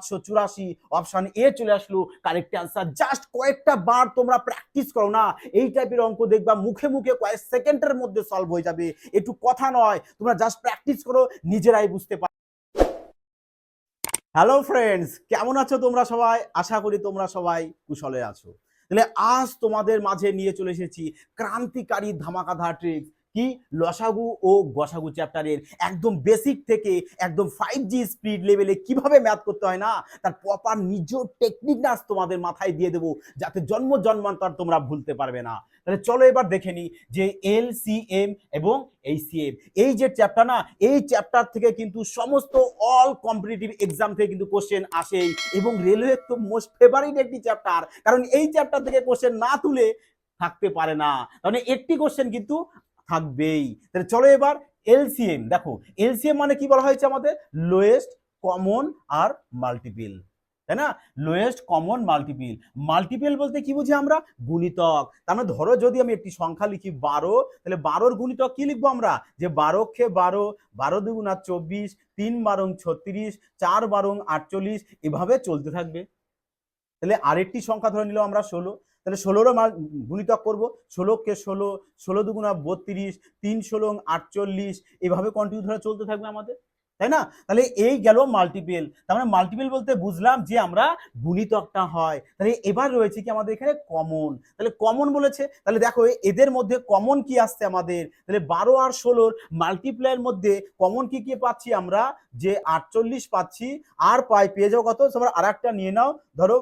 সাতশো চুরাশি option A চলে আসলো। কারেক্ট অ্যান্সার জাস্ট কয়েকটা বার তোমরা প্র্যাকটিস করো না। এই টাইপের অঙ্ক দেখবা মুখে মুখে কয়েক সেকেন্ডের মধ্যে সলভ হয়ে যাবে। একটু কথা নয়, তোমরা জাস্ট প্র্যাকটিস করো, নিজেরাই বুঝতে পারো হ্যালো ফ্রেন্ডস কেমন আছো তোমরা সবাই? আশা করি তোমরা সবাই কুশলে আছো। তাহলে আজ তোমাদের মাঝে নিয়ে চলে এসেছি ক্রান্তিকারী ধামাকাধার ট্রিক্স কি? লসাগু ও গসাগু চ্যাপ্টারের একদম বেসিক থেকে একদম ফাইভ জি স্পিড লেভেলে কীভাবে ম্যাথ করতে হয় না? তার প্রপার নিজ টেকনিক নাচ তোমাদের মাথায় দিয়ে দেবো, যাতে জন্ম জন্মান্তর তোমরা ভুলতে পারবে না। তাহলে চলো এবার দেখে নিই যে এল সি এম এবং এই সি এম এই যে চ্যাপ্টার না, এই চ্যাপ্টার থেকে কিন্তু সমস্ত অল কম্পিটিটিভ এক্সাম থেকে কিন্তু কোশ্চেন আসেই এবং রেলওয়ে তো মোস্ট ফেভারিট একটি চ্যাপ্টার কারণ এই চ্যাপ্টার থেকে কোশ্চেন না তুলে থাকতে পারে না। তাহলে একটি কোশ্চেন কিন্তু থাকবেই। তাহলে চলো এবার এলসিএম। দেখো, এলসিএম মানে কি বলা হয়েছে আমাদের? লোয়েস্ট কমন আর মাল্টিপিল তাই না? লোয়েস্ট কমন মাল্টিপিল মাল্টিপিল বলতে কি বুঝি আমরা? গুণিতক। তার মানে ধরো যদি আমি একটি সংখ্যা লিখি বারো, তাহলে বারোর গুণিতক কি লিখব আমরা? যে বারো খে বারো বারো দুগুণা চব্বিশ, তিন বারং ছত্রিশ, চার বারং আটচল্লিশ, এভাবে চলতে থাকবে। তাহলে আরেকটি সংখ্যা ধরে নিলাম আমরা ষোলো। তাহলে ষোলোরও মাল গুণিতক করব। ষোলোকে ষোলো ষোলো দুগুণা বত্রিশ, তিন ষোলো আটচল্লিশ, এভাবে কন্টিনিউ ধরে চলতে থাকবে আমাদের। তাই না? তাহলে এই গেল মাল্টিপেল তার মানে মাল্টিপেল বলতে বুঝলাম যে আমরা গুণিতকটা হয়। তাহলে এবার রয়েছে কি আমাদের এখানে কমন তাহলে কমন বলেছে। তাহলে দেখো, এদের মধ্যে কমন কি আসছে আমাদের? তাহলে বারো আর ষোলোর মাল্টিপ্লাইয়ের মধ্যে কমন কি কি পাচ্ছি আমরা? যে আটচল্লিশ পাচ্ছি। আর পাই, পেয়ে যাও কত? তোমরা আর একটা নিয়ে নাও। ধরো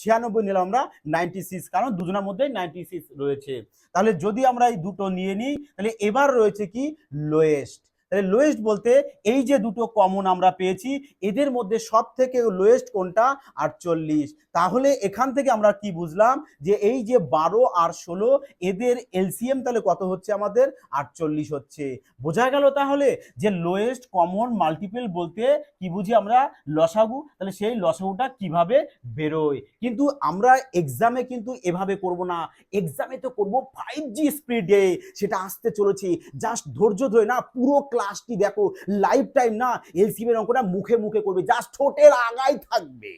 ছিয়ানব্বই নিলাম আমরা নাইনটি সিক্স কারণ দুজনের মধ্যে নাইনটি সিক্স রয়েছে। তাহলে যদি আমরা এই দুটো নিয়ে নিই, তাহলে এবার রয়েছে কি? লোয়েস্ট তাহলে লোয়েস্ট বলতে এই যে দুটো কমন আমরা পেয়েছি, এদের মধ্যে সব থেকে লোয়েস্ট কোনটা? আটচল্লিশ। তাহলে এখান থেকে আমরা কি বুঝলাম? যে এই যে বারো আর ষোলো, এদের এলসিএম তাহলে কত হচ্ছে আমাদের? আটচল্লিশ হচ্ছে। বোঝা গেল তাহলে? যে লোয়েস্ট কমন মাল্টিপেল বলতে কি বুঝি আমরা? লসাগু। তাহলে সেই লসাগুটা কীভাবে বেরোয়? কিন্তু আমরা এক্সামে কিন্তু এভাবে করব না। এক্সামে তো করব ফাইভ জি স্পিডে সেটা আসতে চলেছি। জাস্ট ধৈর্য ধরে না, পুরো ক্লাসটি দেখো লাইফ টাইম না এলসিবির অঙ্কটা মুখে মুখে করবে জাস্ট ঠোঁটের আগাই থাকবে।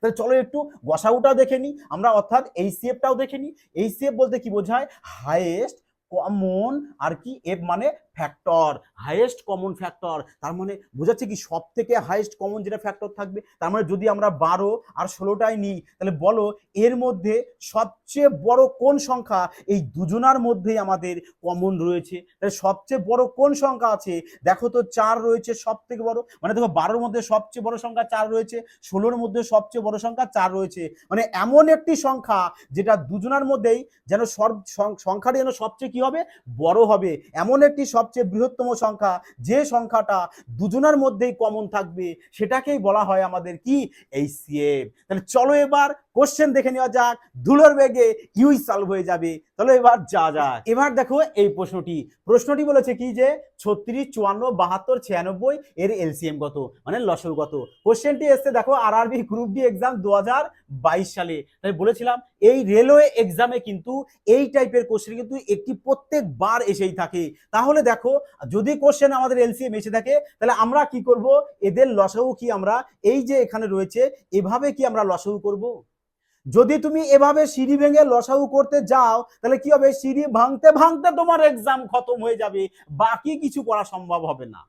তাহলে চলো একটু গসাউটাও দেখে নিই আমরা অর্থাৎ এই সিএফটাও দেখে নিই এই সিএফ বলতে কি বোঝায়? হায়েস্ট কমন আর কি এফ মানে ফ্যাক্টর হাইয়েস্ট কমন ফ্যাক্টর তার মানে বোঝাচ্ছে কি সব থেকে হাইয়েস্ট কমন যেটা ফ্যাক্টর থাকবে, তার মানে যদি আমরা বারো আর ষোলোটাই নিই, তাহলে বলো এর মধ্যে সবচেয়ে বড় কোন সংখ্যা? এই দুজনার মধ্যেই আমাদের কমন রয়েছে। তাহলে সবচেয়ে বড় কোন সংখ্যা আছে? দেখো তো চার রয়েছে সব থেকে বড়। মানে দেখো বারোর মধ্যে সবচেয়ে বড় সংখ্যা চার রয়েছে, ষোলোর মধ্যে সবচেয়ে বড় সংখ্যা চার রয়েছে। মানে এমন একটি সংখ্যা যেটা দুজনার মধ্যেই যেন সব সংখ্যাটি যেন সবচেয়ে কি হবে? বড় হবে। এমন একটি সবচেয়ে বৃহত্তম সংখ্যা, যে সংখ্যাটা দুজনের মধ্যেই কমন থাকবে, সেটাকেই বলা হয় আমাদের কি? এই সিএফ তাহলে চলো এবার কোশ্চেন দেখে নেওয়া যাক। ধুলোর বেগে ইউই সলভ হয়ে যাবে। চলো এবার যা যা এবার দেখো এই প্রশ্নটি। প্রশ্নটি বলেছে কি যে ছত্রিশ, চুয়ান্ন, বাহাত্তর, ছিয়ানব্বই এর এলসিএম কত? মানে লসল কত? কোশ্চেনটি এসছে দেখো আর আরবি গ্রুপ ডি এক্সাম দু বাইশ সালে। তাই বলেছিলাম, এই রেলওয়ে এক্সামে কিন্তু এই টাইপের কোশ্চেন কিন্তু একটি প্রত্যেকবার এসেই থাকে। তাহলে দেখো, যদি কোশ্চেন আমাদের এলসিএম এসে থাকে, তাহলে আমরা কি করব? এদের লসাগু কি আমরা? এই যে এখানে রয়েছে, এভাবে কি আমরা লসাগু করব? যদি তুমি এভাবে সিঁড়ি ভেঙে লসাউ করতে যাও, তাহলে কি হবে? সিঁড়ি ভাঙতে ভাঙতে তোমার এক্সাম খতম হয়ে যাবে। বাকি কিছু করা সম্ভব হবে না।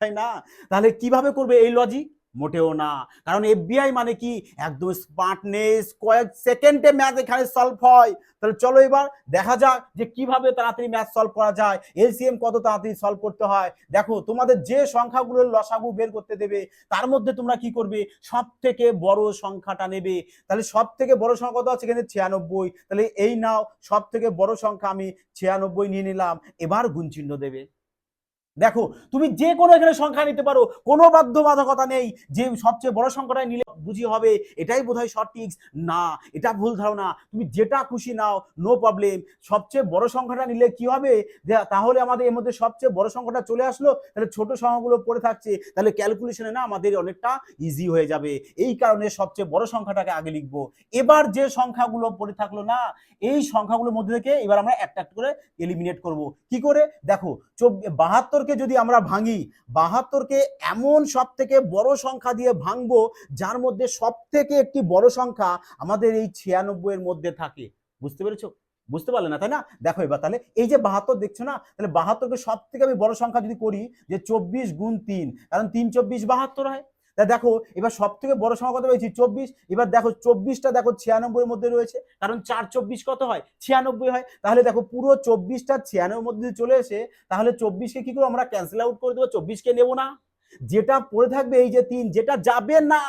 তাই না? তাহলে কীভাবে করবে এই লজিক মোটেও না। কারণ এফবিআই মানে কি? একদম স্মার্টনেস কয়েক সেকেন্ডে ম্যাথ এখানে সলভ হয়। তাহলে চলো এবার দেখা যাক যে কীভাবে তাড়াতাড়ি ম্যাথ সলভ করা যায়। এলসিএম কত তাড়াতাড়ি সলভ করতে হয়? দেখো, তোমাদের যে সংখ্যাগুলোর লসাগু বের করতে দেবে, তার মধ্যে তোমরা কি করবে? সব থেকে বড় সংখ্যাটা নেবে। তাহলে সব থেকে বড় সংখ্যা কত আছে? এখানে ছিয়ানব্বই। তাহলে এই নাও সব থেকে বড় সংখ্যা আমি ছিয়ানব্বই নিয়ে নিলাম। এবার গুণ চিহ্ন দেবে। দেখো, তুমি যে কোনো এখানে সংখ্যা নিতে পারো, কোনো বাধ্যবাধকতা নেই। যে সবচেয়ে বড় সংখ্যাটাই নিলে বুঝি হবে, এটাই বোধহয় সঠিক। না, এটা ভুল ধারণা। তুমি যেটা খুশি নাও নো প্রবলেম সবচেয়ে বড় সংখ্যাটা নিলে কি হবে? তাহলে আমাদের এর মধ্যে সবচেয়ে বড় সংখ্যাটা চলে আসলো। তাহলে ছোট সংখ্যাগুলো পড়ে থাকছে। তাহলে ক্যালকুলেশনে না আমাদের অনেকটা ইজি হয়ে যাবে। এই কারণে সবচেয়ে বড় সংখ্যাটাকে আগে লিখব। এবার যে সংখ্যাগুলো পড়ে থাকল না, এই সংখ্যাগুলোর মধ্যে থেকে এবার আমরা একটা একটা করে এলিমিনেট করব। কি করে? দেখো বাহাত্তর বাহাত্তরকে যদি আমরা ভাঙি, বাহাত্তরকে এমন সব থেকে বড় সংখ্যা দিয়ে ভাঙবো, যার মধ্যে সব থেকে একটি বড় সংখ্যা আমাদের এই ছিয়ানব্বইয়ের মধ্যে থাকে। বুঝতে পেরেছ? বুঝতে পারলে না, তাই না? দেখো এবার তাহলে, এই যে বাহাত্তর দেখছ না? তাহলে বাহাত্তরকে সব থেকে আমি বড় সংখ্যা যদি করি, যে চব্বিশ গুণ তিন, কারণ তিন চব্বিশ বাহাত্তর হয়। তা দেখো, এবার সব থেকে বড় সংখ্যা কত পেয়েছি চব্বিশ। এবার দেখো, চব্বিশটা দেখো ছিয়ানব্বই মধ্যে রয়েছে। কারণ চার চব্বিশ কত হয়? ছিয়ানব্বই হয়। তাহলে দেখো, পুরো চব্বিশটা ছিয়ানব্বই মধ্যে চলে এসে তাহলে চব্বিশকে কি করব আমরা ক্যান্সেল আউট করে দেবো? চব্বিশকে নেব না। যেটা পড়ে থাকবে এই যে তিন, যেটা যাবে না।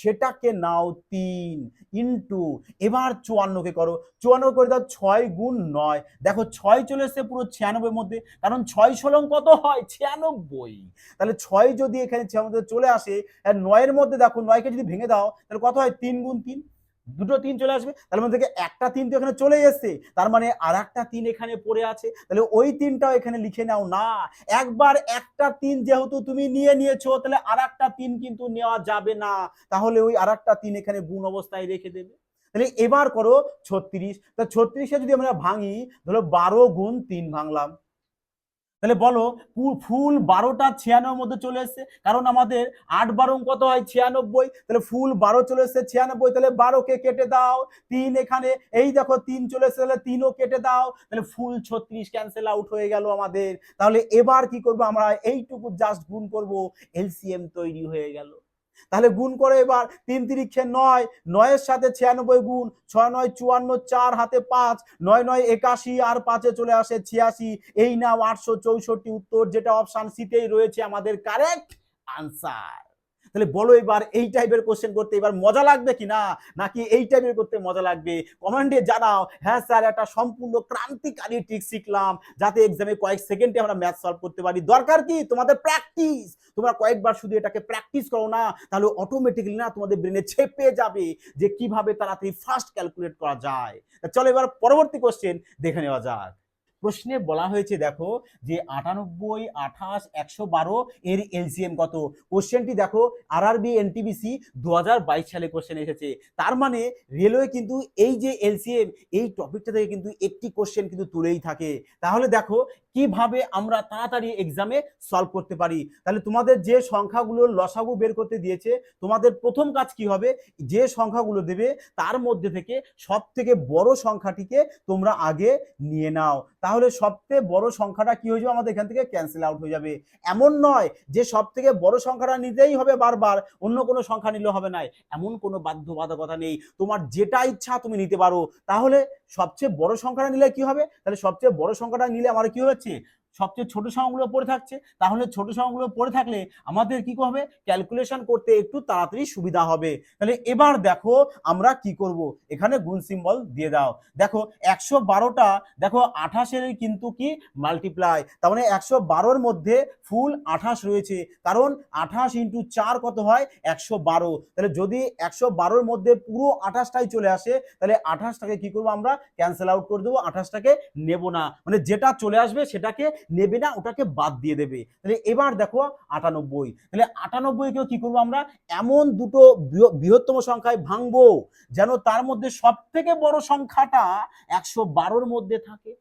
সেটাকে নাও তিন ইন্টু এবার চুয়ান্নকে করো। চুয়ান্ন করে দাও, ছয় গুণ নয়। দেখো, ছয় চলে এসছে পুরো ছিয়ানব্বই মধ্যে, কারণ ছয় ষোলং কত হয়? ছিয়ানব্বই। তাহলে ছয় যদি এখানে ছিয়ানব্বই চলে আসে আর নয়ের মধ্যে দেখো, নয়কে যদি ভেঙে দাও, তাহলে কত হয়? তিন গুণ তিন। দুটো তিন চলে আসবে, তার মধ্যে থেকে একটা তিন তো এখানে চলে এসছে। তার মানে আর একটা তিন এখানে পড়ে আছে, তাহলে ওই তিনটাও এখানে লিখে নাও। না, একবার একটা তিন যেহেতু তুমি নিয়ে নিয়েছো, তাহলে আর একটা তিন কিন্তু নেওয়া যাবে না। তাহলে ওই আর একটা তিন এখানে গুণ অবস্থায় রেখে দেবে। তাহলে এবার করো ছত্রিশ। তা ছত্রিশে যদি আমরা ভাঙি ধরো বারো গুণ তিন ভাঙলাম। তাহলে বলো ফুল বারোটা ছিয়ানব্বই মধ্যে চলে এসছে। কারণ আমাদের আট বারো কত হয়? ছিয়ানব্বই। তাহলে ফুল বারো চলে এসছে, ছিয়ানব্বই। তাহলে বারোকে কেটে দাও। তিন এখানে, এই দেখো তিন চলে এসছে, তাহলে তিনও কেটে দাও। তাহলে ফুল ছত্রিশ ক্যান্সেল আউট হয়ে গেল আমাদের। তাহলে এবার কি করব আমরা? এইটুকু জাস্ট গুণ করব। এলসিএম তৈরি হয়ে গেল। তাহলে গুণ করে এবার, তিন তিরিক্ষে নয়, নয়ের সাথে ছিয়ানব্বই গুণ, ছয় নয় চুয়ান্ন, চার হাতে পাঁচ, নয় নয় একাশি আর পাঁচে চলে আসে ছিয়াশি। এই নাও আটশো চৌষট্টি উত্তর, যেটা অপশান সিতেই রয়েছে আমাদের কারেক্ট আনসার তাহলে বলো এবার এই টাইপের কোশ্চেন করতে এবার মজা লাগবে কি না? নাকি এই টাইপের করতে মজা লাগবে? কমেন্টে জানাও। হ্যাঁ স্যার একটা সম্পূর্ণ ক্রান্তিকারী ট্রিক শিখলাম, যাতে এক্সামে কয়েক সেকেন্ডে আমরা ম্যাথ সলভ করতে পারি। দরকার কি? তোমাদের প্র্যাকটিস তোমরা কয়েকবার শুধু এটাকে প্র্যাকটিস করো না, তাহলে অটোমেটিক্যালি না তোমাদের ব্রেনে ছেপে যাবে যে কীভাবে তাড়াতাড়ি ফাস্ট ক্যালকুলেট করা যায়। চলো এবার পরবর্তী কোশ্চেন দেখে নেওয়া যাক। প্রশ্নে বলা হয়েছে দেখো যে আটানব্বই, আঠাশ, একশো বারো এর এলসিএম কত? কোশ্চেনটি দেখো আরআরবি এনটিবিসি দু হাজার বাইশ সালে কোশ্চেন এসেছে। তার মানে রেলওয়ে কিন্তু এই যে এলসিএম এই টপিকটা থেকে কিন্তু একটি কোশ্চেন কিন্তু তুলেই থাকে। তাহলে দেখো কীভাবে আমরা তাড়াতাড়ি এক্সামে সলভ করতে পারি? তাহলে তোমাদের যে সংখ্যাগুলোর লসাগু বের করতে দিয়েছে, তোমাদের প্রথম কাজ কি হবে? যে সংখ্যাগুলো দেবে, তার মধ্যে থেকে সব থেকে বড় সংখ্যাটিকে তোমরা আগে নিয়ে নাও। তাহলে সবথেকে বড় সংখ্যাটা কি হয়ে যাবে? আমাদের এখান থেকে ক্যান্সেল আউট হয়ে যাবে। এমন নয় যে সব থেকে বড় সংখ্যাটা নিতেই হবে বারবার, অন্য কোনো সংখ্যা নিলে হবে না। এমন কোনো বাধ্যবাধকতা নেই। তোমার যেটা ইচ্ছা তুমি নিতে পারো। তাহলে সবচেয়ে বড় সংখ্যাটা নিলে কি হবে? তাহলে সবচেয়ে বড় সংখ্যাটা নিলে আমার কি হচ্ছে? সবচেয়ে ছোট সংখ্যাগুলো পড়ে থাকছে, তাহলে ছোট সংখ্যাগুলো পড়ে থাকলে আমাদের কি হবে? ক্যালকুলেশন করতে একটু তাড়াতাড়ি সুবিধা হবে। তাহলে এবার দেখো আমরা কি করব? এখানে গুণ সিম্বল দিয়ে দাও। দেখো একশো বারোটা, দেখো আঠাশের কিন্তু কি? মাল্টিপ্লাই তার মানে একশো বারোর মধ্যে ফুল আঠাশ রয়েছে। কারণ আঠাশ ইন্টু চার কত হয়? একশো বারো। তাহলে যদি একশো বারোর মধ্যে পুরো আঠাশটাই চলে আসে, তাহলে আঠাশটাকে কি করব আমরা? ক্যান্সেল আউট করে দেবো। আঠাশটাকে নেব না। মানে যেটা চলে আসবে সেটাকে নেবে না, ওটাকে বাদ দিয়ে দেবে। তাহলে এবার দেখো আটানব্বই। তাহলে আটানব্বইকেও কি করব আমরা? এমন দুটো বৃহত্তম সংখ্যায় ভাঙবো যেন তার মধ্যে সব থেকে বড় সংখ্যাটা একশো বারোর মধ্যে থাকে।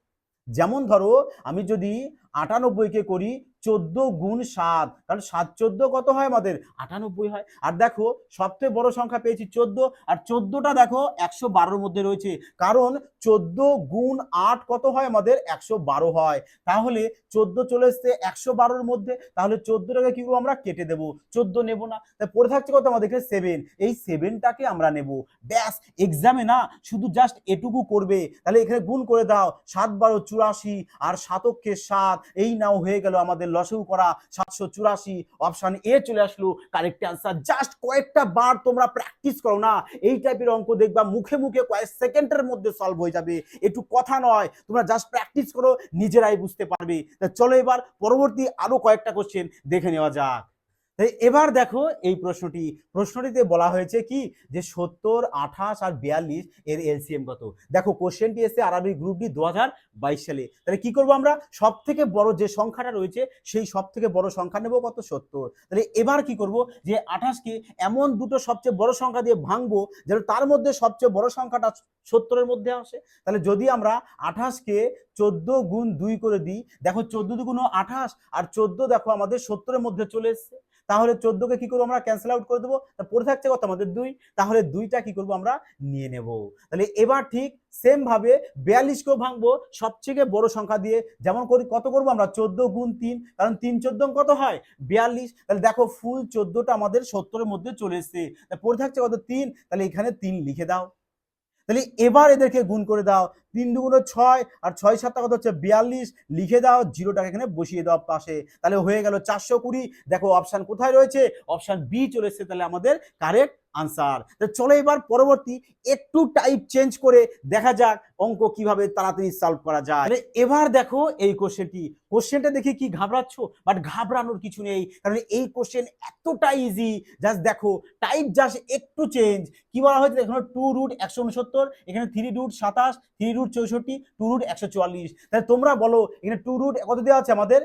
যেমন ধরো, আমি যদি আটানব্বইকে করি চোদ্দ গুণ সাত। তাহলে সাত চোদ্দ কত হয় আমাদের? আটানব্বই হয়। আর দেখো, সবচেয়ে বড় সংখ্যা পেয়েছি চোদ্দ, আর চোদ্দটা দেখো একশো বারোর মধ্যে রয়েছে। কারণ চোদ্দ গুণ আট কত হয় আমাদের? একশো বারো হয়। তাহলে চোদ্দ চলে এসছে একশো বারোর মধ্যে। তাহলে চোদ্দটাকে কি করব আমরা? কেটে দেবো। চোদ্দ নেব না। তাই পড়ে থাকছে কত আমাদের সেভেন। এই সেভেনটাকে আমরা নেব। ব্যাস এক্সামে না শুধু জাস্ট এটুকু করবে। তাহলে এখানে গুণ করে দাও। সাত বারো চুরাশি, আর সাতক্ষে সাত। এই নাও হয়ে গেল আমাদের লসেও করা সাতশো চুরাশি অপশান এ চলে আসলো। কারেক্ট অ্যান্সার জাস্ট কয়েকটা বার তোমরা প্র্যাকটিস করো না। এই টাইপের অঙ্ক দেখবা মুখে মুখে কয়েক সেকেন্ডের মধ্যে সলভ হয়ে যাবে। একটু কথা নয়, তোমরা জাস্ট প্র্যাকটিস করো, নিজেরাই বুঝতে পারবে। তা চলো এবার পরবর্তী আরও কয়েকটা কোশ্চেন দেখে নেওয়া যাক। তাই এবার দেখো এই প্রশ্নটি, প্রশ্নটিতে বলা হয়েছে কি? যে সত্তর, আঠাশ আর বিয়াল্লিশ এর এলসিএম কত? দেখো কোশ্চেনটি এসে আরবি গ্রুপ ডি দু সালে। তাহলে কি করব আমরা? সব থেকে বড় যে সংখ্যাটা রয়েছে, সেই সব থেকে বড় সংখ্যা নেব কত? সত্তর। তাহলে এবার কি করব? যে আঠাশকে এমন দুটো সবচেয়ে বড় সংখ্যা দিয়ে ভাঙবো, যেন তার মধ্যে সবচেয়ে বড় সংখ্যাটা সত্তরের মধ্যে আসে। তাহলে যদি আমরা আঠাশকে চোদ্দ গুণ দুই করে দিই, দেখো চোদ্দ দুগুণ আঠাশ আর চোদ্দ দেখো আমাদের সত্তরের মধ্যে চলে এসছে। তাহলে চোদ্দকে কি করব আমরা ক্যান্সেল আউট করে দেবো? তা পড়ে থাকছে কত আমাদের দুই? তাহলে দুইটা কি করব আমরা নিয়ে নেব। তাহলে এবার ঠিক সেম ভাবে বিয়াল্লিশকেও ভাঙবো, সবথেকে বড় সংখ্যা দিয়ে। যেমন করি, কত করব আমরা? চোদ্দ গুণ তিন, কারণ তিন চোদ্দ কত হয়? বিয়াল্লিশ। তাহলে দেখো ফুল চোদ্দটা আমাদের সত্তরের মধ্যে চলে এসছে। পড়ে থাকছে কত? তিন। তাহলে এখানে তিন লিখে দাও। তাহলে এবার এদেরকে গুণ করে দাও। তিন দুগুণ ছয় আর ছয় সাতটা কত হচ্ছে বিয়াল্লিশ। লিখে দাও জিরোটাকে এখানে বসিয়ে দাও পাশে। তাহলে হয়ে গেল চারশো কুড়ি। দেখো অপশান কোথায় রয়েছে? অপশান বি চলে এসছে। তাহলে আমাদের কারেক্ট আনসার চলো এবার পরবর্তী একটু টাইপ চেঞ্জ করে দেখা যাক অঙ্ক কীভাবে তাড়াতাড়ি সলভ করা যায়। তাহলে এবার দেখো এই কোশ্চেনটি কোশ্চেনটা দেখে কি ঘাবড়াচ্ছ? বাট ঘাবড়ানোর কিছু নেই। কারণ এই কোশ্চেন এতটা ইজি জাস্ট দেখো টাইপ জাস্ট একটু চেঞ্জ কি বলা হয়েছে? এখানে টু রুট একশো উনসত্তর, এখানে থ্রি রুট সাতাশ থ্রি রুট চৌষট্টি টু রুট একশো চুয়াল্লিশ। তাহলে তোমরা বলো, এখানে টু রুট কত দেওয়া আছে আমাদের?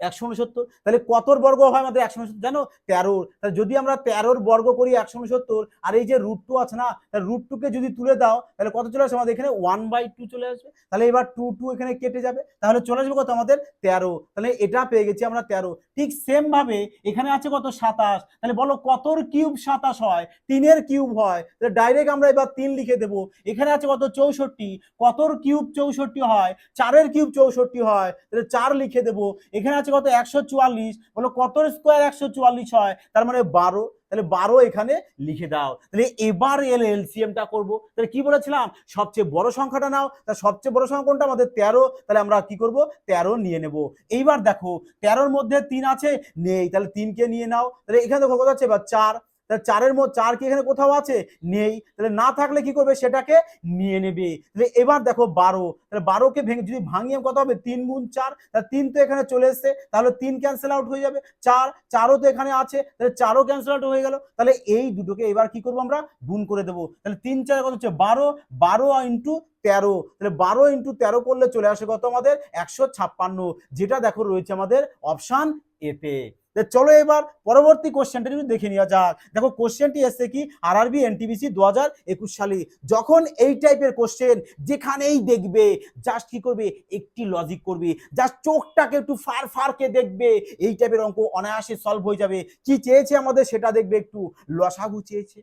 একশো উনসত্তর, তাহলে কতর বর্গ হয় আমাদের একশো উনসত্তর? জানো তেরোর তাহলে যদি আমরা তেরোর বর্গ করি একশো উনসত্তর, আর এই যে রুট টু আছে না, তাহলে রুট টুকে যদি তুলে দাও, তাহলে কত চলে আসবে আমাদের এখানে ওয়ান বাই টু চলে আসবে? তাহলে এবার টু টু এখানে কেটে যাবে। তাহলে চলে আসবে কত আমাদের তেরো। তাহলে এটা পেয়ে গেছি আমরা তেরো। ঠিক সেম ভাবে এখানে আছে কত সাতাশ। তাহলে বলো কতর কিউব সাতাশ হয়? তিনের কিউব হয়। তাহলে ডাইরেক্ট আমরা এবার তিন লিখে দেবো। এখানে আছে কত চৌষট্টি। কতর কিউব চৌষট্টি হয়? চারের কিউব চৌষট্টি হয়। তাহলে চার লিখে দেবো। এখানে আছে কত? একশো চুয়াল্লিশ। বলো, কত স্কোয়ার একশো চুয়াল্লিশ হয়? তার মানে বারো। তাহলে বারো এখানে লিখে দাও। তাহলে এবার এল এলসিএমটা করব। তাহলে কি বলেছিলাম? সবচেয়ে বড় সংখ্যাটা নাও। তা সবচেয়ে বড় সংখ্যা কোনটা? আমাদের তেরো। তাহলে আমরা কি করব? তেরো নিয়ে নেব। এইবার দেখো, তেরোর মধ্যে তিন আছে? নেই। তাহলে তিনকে নিয়ে নাও। তাহলে এখানে দেখো কত আছে? এবার চার। তাহলে চারের মধ্যে চার কি এখানে কোথাও আছে? নেই। তাহলে না থাকলে কি করবে? সেটাকে নিয়ে নেবে। তাহলে এবার দেখো বারো। তাহলে বারোকে ভেঙে যদি ভাঙিয়ে কত হবে? তিন গুণ চার। তাহলে তিন তো এখানে চলে এসছে। তাহলে তিন ক্যান্সেল আউট হয়ে যাবে। চার, চারও তো এখানে আছে। তাহলে চারও ক্যান্সেল আউট হয়ে গেল। তাহলে এই দুটোকে এবার কি করব আমরা? গুণ করে দেবো। তাহলে তিন চার কত হচ্ছে? বারো। বারো ইন্টু তেরো। তাহলে বারো ইন্টু তেরো করলে চলে আসে কত আমাদের? একশো ছাপ্পান্ন। যেটা দেখো রয়েছে আমাদের অপশান এতে চলো এবার পরবর্তী কোশ্চেনটা যদি দেখে নেওয়া যাক। দেখো কোশ্চেনটি এসছে কি? আর আরবি এনটিবিসি দু হাজার একুশ সালে। যখন এই টাইপের কোশ্চেন যেখানেই দেখবে জাস্ট কি করবে? একটি লজিক করবে। জাস্ট চোখটাকে একটু ফার ফারকে দেখবে। এই টাইপের অঙ্ক অনায়াসে সলভ হয়ে যাবে। কি চেয়েছে আমাদের সেটা দেখবে একটু। লসাগু চেয়েছে।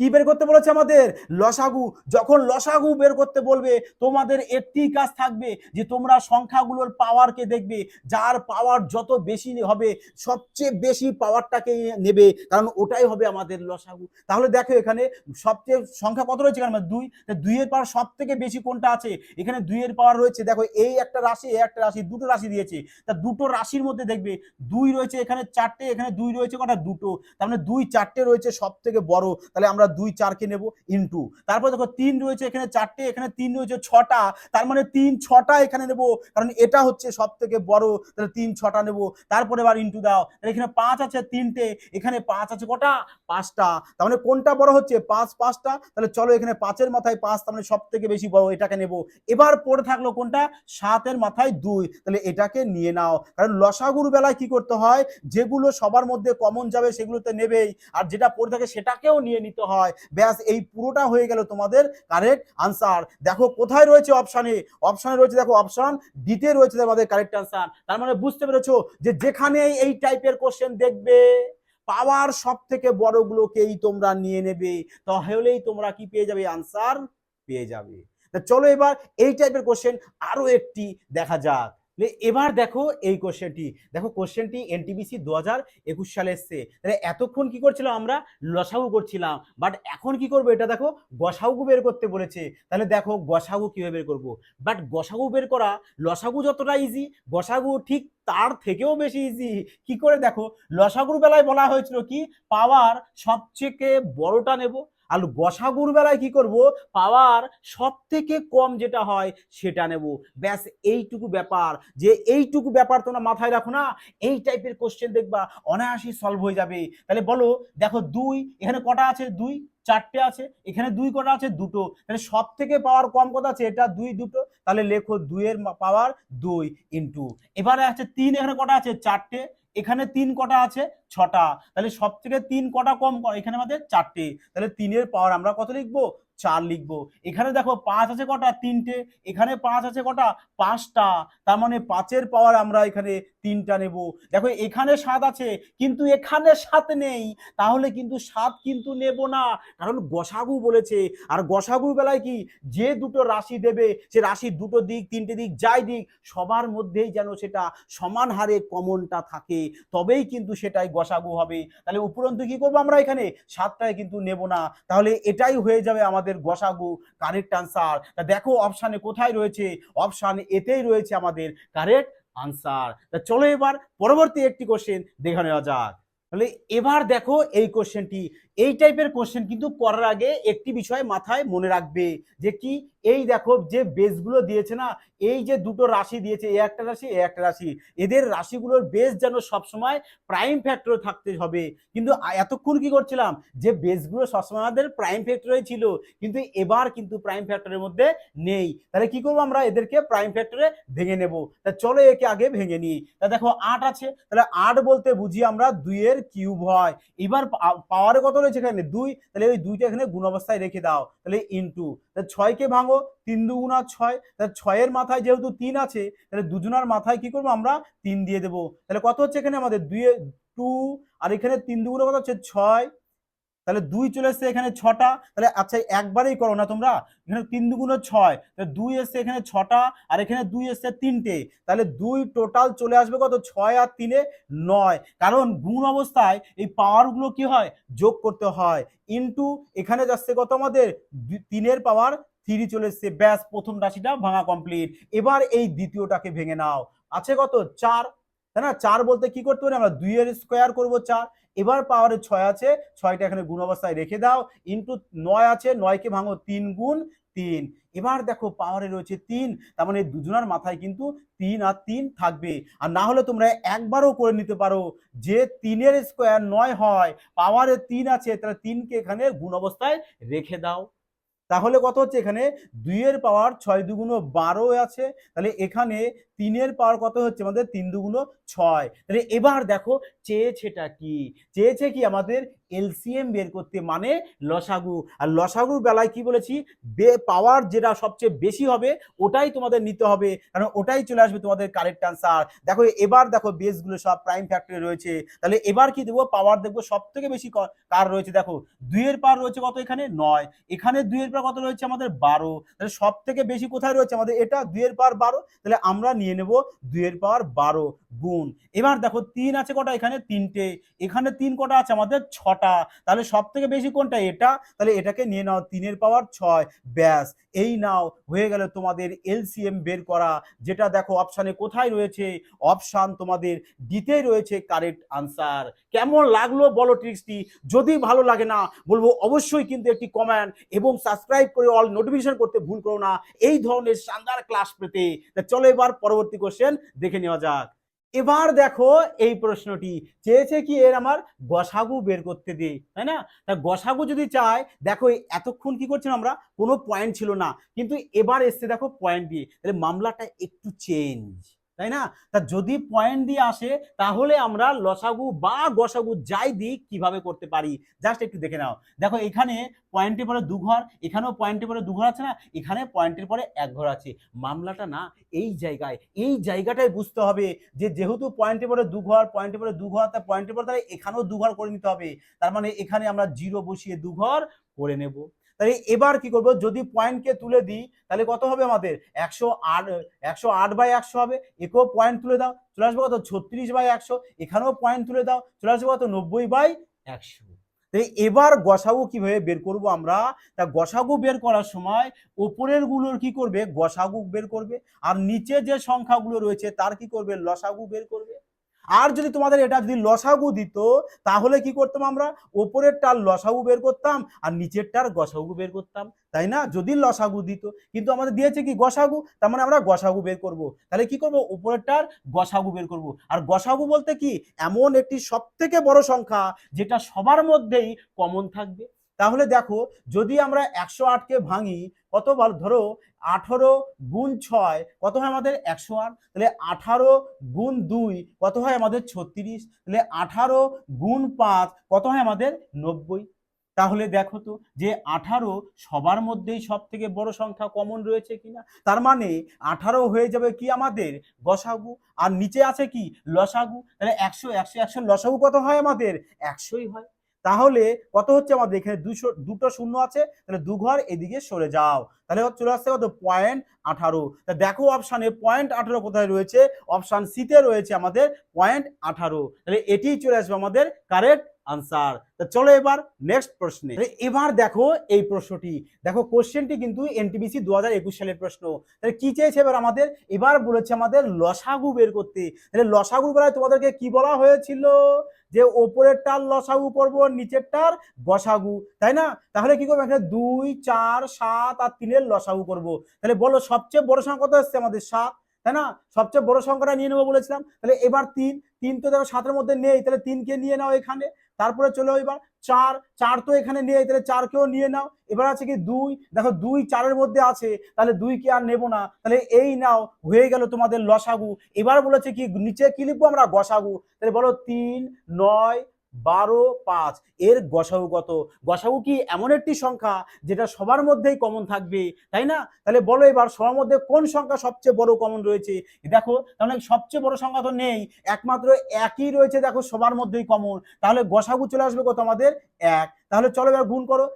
কি বের করতে বলেছে আমাদের? লসাগু। যখন লসাগু বের করতে বলবে, তোমাদের একটি কাজ থাকবে যে, তোমরা সংখ্যাগুলোর পাওয়ারকে দেখবে। যার পাওয়ার যত বেশি হবে, সবচেয়ে বেশি পাওয়ারটাকে নেবে। কারণ ওটাই হবে আমাদের লসাগু। তাহলে দেখো এখানে সবচেয়ে সংখ্যা কত রয়েছে এখানে? দুই। দুইয়ের পাওয়ার সব থেকে বেশি কোনটা আছে? এখানে দুইয়ের পাওয়ার রয়েছে। দেখো, এই একটা রাশি, এই একটা রাশি, দুটো রাশি দিয়েছে। তা দুটো রাশির মধ্যে দেখবে, দুই রয়েছে এখানে চারটে, এখানে দুই রয়েছে কটা? দুটো। তার মানে দুই, চারটে রয়েছে সব থেকে বড়। তাহলে আমরা দুই চারকে নেব ইন্টু তারপর দেখো তিন রয়েছে এখানে চারটে, এখানে তিন রয়েছে ছটা। তার মানে তিন ছটা এখানে নেব, কারণ এটা হচ্ছে সব থেকে বড়, তাহলে তিন ছটা নেব। তারপরে এবার ইন্টু দাও, তাহলে এখানে পাঁচ আছে তিনটে, এখানে পাঁচ আছে কটা? পাঁচটা। তার মানে কোনটা বড় হচ্ছে? পাঁচ, পাঁচটা। তাহলে চলো এখানে পাঁচের মাথায় পাঁচ, তার মানে সব থেকে বেশি বড় এটাকে নেব। এবার পড়ে থাকল কোনটা? সাতের মাথায় দুই। তাহলে এটাকে নিয়ে নাও। কারণ লসাগুর বেলায় কি করতে হয়? যেগুলো সবার মধ্যে কমন যাবে সেগুলোতে নেবেই। আর যেটা পড়ে থাকে সেটাকেও নিয়ে নিতে হয়। ব্যাস, এই পুরোটা হয়ে গেল তোমাদের কারেক্ট আনসার দেখো, কোথায় রয়েছে অপশানে অপশানে রয়েছে, দেখো অপশান ডিতে রয়েছে তোমাদের কারেক্ট আনসার তার মানে বুঝতে পেরেছ যে যেখানে এই টাইপের কোশ্চেন দেখবে পাওয়ার সব থেকে বড়গুলোকেই তোমরা নিয়ে নেবে। তাহলেই তোমরা কি পেয়ে যাবে? আনসার পেয়ে যাবে। চলো এবার এই টাইপের কোশ্চেন আরও একটি দেখা যাক। এবার দেখো এই কোশ্চেনটি দেখো কোশ্চেনটি এনটিবিসি দু হাজার একুশ সালে এসছে। তাহলে এতক্ষণ কি করছিলাম আমরা? লসাগু করছিলাম। বাট এখন কি করব এটা দেখো? গসাগু বের করতে বলেছে। তাহলে দেখো গসাগু কীভাবে বের করব? বাট গসাগু বের করা, লসাগু যতটা ইজি গসাগু ঠিক তার থেকেও বেশি ইজি কি করে দেখো? লসাগুর বেলায় বলা হয়েছিল কি? পাওয়ার সবচেয়ে বড়টা নেব। আর গসাগুর বেলায় কি করব? পাওয়ার সব থেকে কম যেটা হয় সেটা নেব। ব্যাস এইটুকু ব্যাপার। যে এইটুকু ব্যাপার তোমরা মাথায় রাখো না, এই টাইপের কোশ্চেন দেখবা অনায়াসই সলভ হয়ে যাবে। তাহলে বলো, দেখো দুই, এখানে কটা আছে? দুই, চারটে আছে। এখানে দুই, কটা আছে? দুটো। তাহলে সব থেকে পাওয়ার কম কত আছে? এটা দুই, দুটো। তাহলে লেখো দুইয়ের পাওয়ার দুই ইন্টু এবারে আছে তিন, এখানে কটা আছে? চারটে। এখানে তিন কটা আছে, ছটা। তাহলে সব থেকে তিন কটা কম এখানে আমাদের চারটে। তাহলে তিনের পাওয়ার আমরা কত লিখব? চার লিখব। এখানে দেখো পাঁচ আছে কটা? তিনটে। এখানে পাঁচ আছে কটা? পাঁচটা। তার মানে পাঁচের পাওয়ার আমরা এখানে তিনটা নেব। দেখো এখানে সাত আছে, কিন্তু এখানে সাত নেই। তাহলে কিন্তু সাত কিন্তু নেব না। কারণ গসাগু বলেছে। আর গসাগুর বেলায় কি? যে দুটো রাশি দেবে, সে রাশির দুটো দিক, তিনটে দিক, যাই দিক, সবার মধ্যেই যেন সেটা সমান হারে কমনটা থাকে। তবেই কিন্তু সেটাই গসাগু হবে। তাহলে উপরন্তু কি করব আমরা এখানে? সাতটায় কিন্তু নেব না। তাহলে এটাই হয়ে যাবে আমাদের গসাগু কারেক্ট আনসার তা দেখো অপশানে কোথায় রয়েছে? অপশান এতেই রয়েছে আমাদের কারেক্ট আনসার তা চলো এবার পরবর্তী একটি কোশ্চেন দেখে নেওয়া যাক। তাহলে এবার দেখো এই কোশ্চেনটি এই টাইপের কোশ্চেন কিন্তু করার আগে একটি বিষয় মাথায় মনে রাখবে যে কি? এই দেখো যে বেসগুলো দিয়েছে না, এই যে দুটো রাশি দিয়েছে, এ একটা রাশি, এ একটা রাশি, এদের রাশিগুলোর বেস যেন সবসময় প্রাইম ফ্যাক্টর থাকতে হবে। কিন্তু এতক্ষণ কি করছিলাম? যে বেসগুলো সবসময় আমাদের প্রাইম ফ্যাক্টরে ছিল, কিন্তু এবার কিন্তু প্রাইম ফ্যাক্টরের মধ্যে নেই। তাহলে কি করব আমরা? এদেরকে প্রাইম ফ্যাক্টরে ভেঙে নেব। তা চলো একে আগে ভেঙে নিই। তা দেখো আট আছে, তাহলে আট বলতে বুঝি আমরা দুইয়ের কিউব হয়। এবার পাওয়ারে কত রয়েছে এখানে? দুই। তাহলে ওই দুইটা এখানে গুণ অবস্থায় রেখে দাও। তাহলে ইনটু তাহলে ছয়কে ভাঙো তিন দুগুণা ছয়, তাহলে ছয়ের মাথায় যেহেতু তিন আছে, তাহলে দুজনার মাথায় কি করব আমরা? তিন দিয়ে দেবো। তাহলে কত হচ্ছে এখানে আমাদের? দুই টু, আর এখানে তিন দুগুণা কত হচ্ছে ছয়। তাহলে দুই চলে এসছে এখানে ছটা। তাহলে আচ্ছা একবারেই করো না তোমরা। এখানে তিন দুগুণ ছয়, তাহলে দুই এসছে এখানে ছটা, আর এখানে দুই এসছে তিনটে। তাহলে দুই টোটাল চলে আসবে কত? ছয় আর তিনে নয়। কারণ গুণ অবস্থায় এই পাওয়ারগুলো কি হয়? যোগ করতে হয়। ইনটু এখানে যাচ্ছে কত আমাদের? তিনের পাওয়ার থ্রি চলে এসছে। ব্যাস, প্রথম রাশিটা ভাঙা কমপ্লিট এবার এই দ্বিতীয়টাকে ভেঙে নাও। আছে কত? চার। তাই না? চার বলতে কি করতে পারি আমরা দুইয়ের স্কোয়ার করব চার। এবার পাওয়ারে ছয় আছে। ছয়টা এখানে গুণ অবস্থায় রেখে দাও। ইন্টু নয় আছে। নয়কে ভাঙো তিন গুণ তিন। এবার দেখো পাওয়ারে রয়েছে তিন। তার মানে দুজনার মাথায় কিন্তু তিন আর তিন থাকবে। আর না হলে তোমরা একবারও করে নিতে পারো। যে তিনের স্কোয়ার নয় হয় পাওয়ারে তিন আছে, তাহলে তিনকে এখানে গুণ অবস্থায় রেখে দাও। তাহলে কত হচ্ছে এখানে? দুইয়ের পাওয়ার ছয় দুগুণ বারো আছে। তাহলে এখানে তিনের পাওয়ার কত হচ্ছে? আমাদের তিন দুগুণ ছয়। তাহলে এবার দেখো, চেয়েছেটা কি? চেয়েছে কি আমাদের এলসিএম বের করতে মানে লসাগু। আর লসাগুর বেলায় কি বলেছি? বে, পাওয়ার যেটা সবচেয়ে বেশি হবে, ওটাই তোমাদের নিতে হবে। কারণ ওটাই চলে আসবে তোমাদের কারেক্ট আনসার দেখো, এবার দেখো, বেসগুলো সব প্রাইম ফ্যাক্টরি রয়েছে। তাহলে এবার কি দেবো? পাওয়ার দেখব সব থেকে বেশি কার রয়েছে? দেখো, দুইয়ের পাওয়ার রয়েছে কত এখানে? নয়। এখানে দুইয়ের পাওয়ার কত রয়েছে? আমাদের বারো। তাহলে সব থেকে বেশি কোথায় রয়েছে? আমাদের এটা দুইয়ের পাওয়ার বারো। তাহলে আমরা নিয়ে নেব দুইয়ের পাওয়ার বারো গুণ। এবার দেখো তিন আছে কটা এখানে? তিনটে। এখানে তিন কটা আছে? আমাদের ছটা। তাহলে সব থেকে বেশি কোনটা? এটা। তাহলে এটাকে নিয়ে নাও, তিনের পাওয়ার ছয়। ব্যাস। এই নাও, হয়ে গেল তোমাদের এলসিএম বের করা, যেটা দেখো অপশানে কোথায় রয়েছে? অপশান তোমাদের ডিতেই রয়েছে কারেক্ট আনসার কেমন লাগল বলো ট্রিক্সটি যদি ভালো লাগে না, বলব অবশ্যই কিন্তু একটি কমেন্ট এবং সাবস্ক্রাইব করে অল নোটিফিকেশন করতে ভুল করো না। এই ধরনের শানদার ক্লাস পেতে। চলো এবার পরবর্তী কোশ্চেন দেখে নেওয়া যাক। এবার দেখো এই প্রশ্নটি, চেয়েছে কি এর আমার গসাগু বের করতে দিই তাই না? তা গসাগু যদি চায়, দেখো এতক্ষণ কি করছিলাম আমরা? কোনো পয়েন্ট ছিল না। কিন্তু এবার এসছে দেখো পয়েন্ট দিয়ে, তাহলে মামলাটা একটু চেঞ্জ তাই না? তা যদি পয়েন্ট দিয়ে আসে, তাহলে আমরা লসাগু বা গসাগু যাই দিই কীভাবে করতে পারি? জাস্ট একটু দেখে নাও। দেখো, এখানে পয়েন্টের পরে দু ঘর এখানেও পয়েন্টের পরে দু ঘর আছে না? এখানে পয়েন্টের পরে এক ঘর আছে। মামলাটা না, এই জায়গায়, এই জায়গাটাই বুঝতে হবে যে যেহেতু পয়েন্টের পরে দু ঘর পয়েন্টের পরে দু ঘর তা পয়েন্টের পরে তাহলে এখানেও দু ঘর করে নিতে হবে। তার মানে এখানে আমরা জিরো বসিয়ে দু ঘর করে নেব। তাহলে এবার কি করব? যদি পয়েন্টকে তুলে দিই, তাহলে কত হবে আমাদের? একশো আট একশো আট বাই একশো হবে। একেও পয়েন্ট তুলে দাও। চলে আসবে কত? ছত্রিশ বাই একশো। এখানেও পয়েন্ট তুলে দাও। চলে আসবে কত? নব্বই বাই একশো। তাই এবার গসাগু কীভাবে বের করব আমরা? তা গসাগু বের করার সময় ওপরেরগুলোর কি করবে? গসাগু বের করবে। আর নিচে যে সংখ্যাগুলো রয়েছে, তার কি করবে? লসাগু বের করবে। আর যদি তোমাদের এটা যদি লসাগু দিত, তাহলে কি করতাম আমরা? ওপরেরটার লসাগু বের করতাম আর নিচেরটার গসাগু বের করতাম, তাই না? যদি লসাগু দিত। কিন্তু আমাদের দিয়েছে কি গসাগু? তার মানে আমরা গসাগু বের করব। তাহলে কি করব? উপরেরটার গসাগু বের করব। আর গসাগু বলতে কি? এমন একটি সব থেকে বড় সংখ্যা যেটা সবার মধ্যেই কমন থাকবে। তাহলে দেখো, যদি আমরা একশো আটকে ভাঙি কতবার ধরো আঠারো গুণ ছয়, কত হয় আমাদের একশো আট? তাহলে আঠারো গুণ দুই, কত হয় আমাদের ছত্রিশ? তাহলে আঠারো গুণ পাঁচ, কত হয় আমাদের নব্বই? তাহলে দেখো তো যে আঠারো সবার মধ্যেই সব থেকে বড় সংখ্যা কমন রয়েছে কিনা? তার মানে আঠারো হয়ে যাবে কি আমাদের? গসাগু। আর নিচে আছে কি? লসাগু। তাহলে একশো একশো একশো লসাগু কত হয় আমাদের? একশোই হয়। তাহলে কত হচ্ছে আমাদের? এখানে দুশো, দুটো শূন্য আছে। তাহলে দু ঘর এদিকে সরে যাও। তাহলে চলে আসছে কত? পয়েন্ট আঠারো। তা দেখো অপশানে পয়েন্ট আঠারো কোথায় রয়েছে? অপশান সিতে রয়েছে আমাদের পয়েন্ট আঠারো। তাহলে এটি চলে আসবে আমাদের কারেক্ট আনসার তা চলো এবার নেক্সট প্রশ্নে। এবার দেখো এই প্রশ্নটি। দেখো কোশ্চেনটি কিন্তু এনটিবিসি দু হাজার একুশ সালের প্রশ্ন। তাহলে কি চেয়েছে এবার আমাদের? এবার বলেছে আমাদের লসাগু বের করতে। তাহলে লসাগুর বেলায় তোমাদেরকে কি বলা হয়েছিল? যে ওপরেরটার লসাগু করব নিচেরটার গসাগু তাই না? তাহলে কি করব? এখানে দুই, চার, সাত আর তিনের লসাগু করব। তাহলে বলো সবচেয়ে বড় সংখ্যা কত এসছে আমাদের? সাত। তাই না? সবচেয়ে বড় সংখ্যাটা নিয়ে নেব বলেছিলাম। তাহলে এবার তিন। তিন তো দেখো সাতের মধ্যে নেই। তাহলে তিনকে নিয়ে নাও এখানে। তারপরে চলো এবার চার চার তো এখানে নেই, তাহলে চারকেও নিয়ে নাও। এবার আছে কি দুই? দেখো দুই চারের মধ্যে আছে, তাহলে দুই কে আর নেব না? তাহলে এই নাও, হয়ে গেল তোমাদের লসাগু। এবার বলেছে কি, নিচে কি লিখব আমরা? গসাগু। তাহলে বলো তিন, নয় বারো পাঁচ। এর গসাগু কত? গসাগু কি এমন একটি সংখ্যা যেটা সবার মধ্যেই কমন থাকবে, তাই না? তাহলে বলো এবার সবার মধ্যে কোন সংখ্যা সবচেয়ে বড় কমন রয়েছে? দেখো তাহলে সবচেয়ে বড় সংখ্যা তো নেই, একমাত্র একই রয়েছে দেখো সবার মধ্যেই কমন তাহলে গসাগু চলে আসবে কত আমাদের? এক। তাহলে চলো এবার গুণ করো।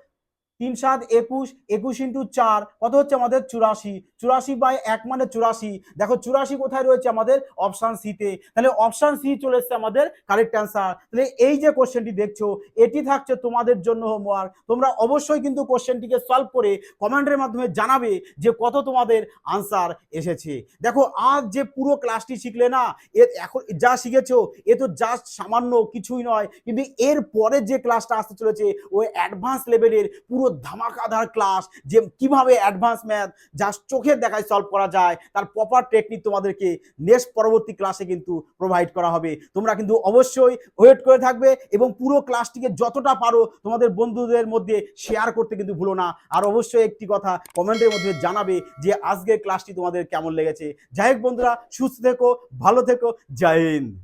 তিন সাত একুশ একুশ ইন্টু চার, কত হচ্ছে আমাদের? চুরাশি। চুরাশি বাই এক মানে চুরাশি। দেখো চুরাশি কোথায় রয়েছে আমাদের? অপশান সিতে তাহলে অপশান সি চলে এসছে আমাদের কারেক্ট অ্যান্সার তাহলে এই যে কোশ্চেনটি দেখছ, এটি থাকছে তোমাদের জন্য হোমওয়ার্ক তোমরা অবশ্যই কিন্তু কোশ্চেনটিকে সলভ করে কমেন্টের মাধ্যমে জানাবে যে কত তোমাদের আনসার এসেছে। দেখো আজ যে পুরো ক্লাসটি শিখলে না এর এখন যা শিখেছো, এ তো জাস্ট সামান্য কিছুই নয়। কিন্তু এর পরে যে ক্লাসটা আসতে চলেছে ওই অ্যাডভান্স লেভেলের পুরো ধামাকাধার ক্লাস যে কীভাবে অ্যাডভান্স ম্যাথ জাস্ট চোখের দেখায় সলভ করা যায়, তার প্রপার টেকনিক তোমাদেরকে নেক্সট পরবর্তী ক্লাসে কিন্তু প্রোভাইড করা হবে। তোমরা কিন্তু অবশ্যই ওয়েট করে থাকবে এবং পুরো ক্লাসটিকে যতটা পারো তোমাদের বন্ধুদের মধ্যে শেয়ার করতে কিন্তু ভুলো না। আর অবশ্যই একটি কথা কমেন্টের মধ্যে জানাবে যে আজকের ক্লাসটি তোমাদের কেমন লেগেছে। যাই হোক বন্ধুরা, সুস্থ থেকো, ভালো থেকো, জয় হিন্দ।